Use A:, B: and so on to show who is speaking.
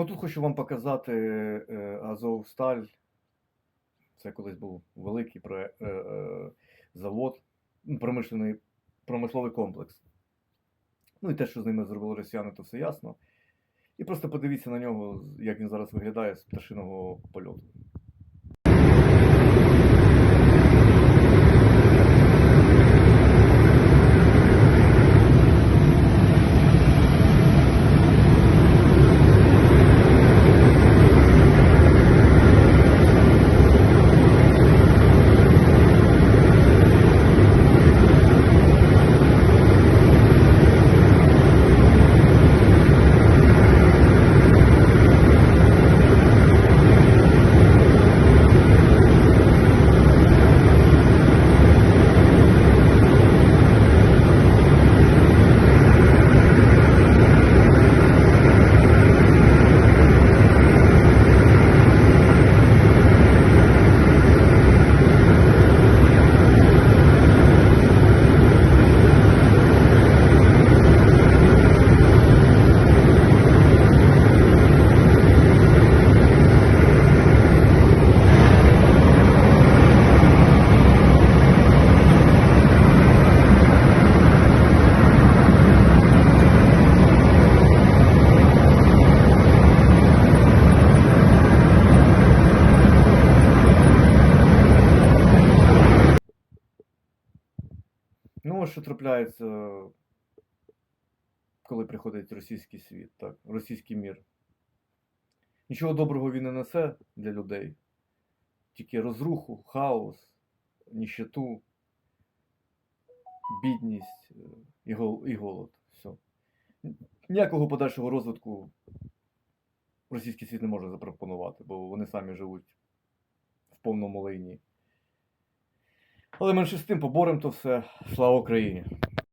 A: Ну тут хочу вам показати е, Азовсталь. Це колись був великий е, е, завод, ну, промишлений промисловий комплекс. Ну і те, що з ними зробили росіяни, то все ясно. І просто подивіться на нього, як він зараз виглядає з пташиного польоту. Ну, що трапляється, коли приходить російський світ, так, російський мір. Нічого доброго він не несе для людей. Тільки розруху, хаос, ніщету, бідність е, і голод. Все. Ніякого подальшого розвитку російський світ не може запропонувати, бо вони самі живуть в повному лайні. Але менше з тим поборемо то все. Слава Україні!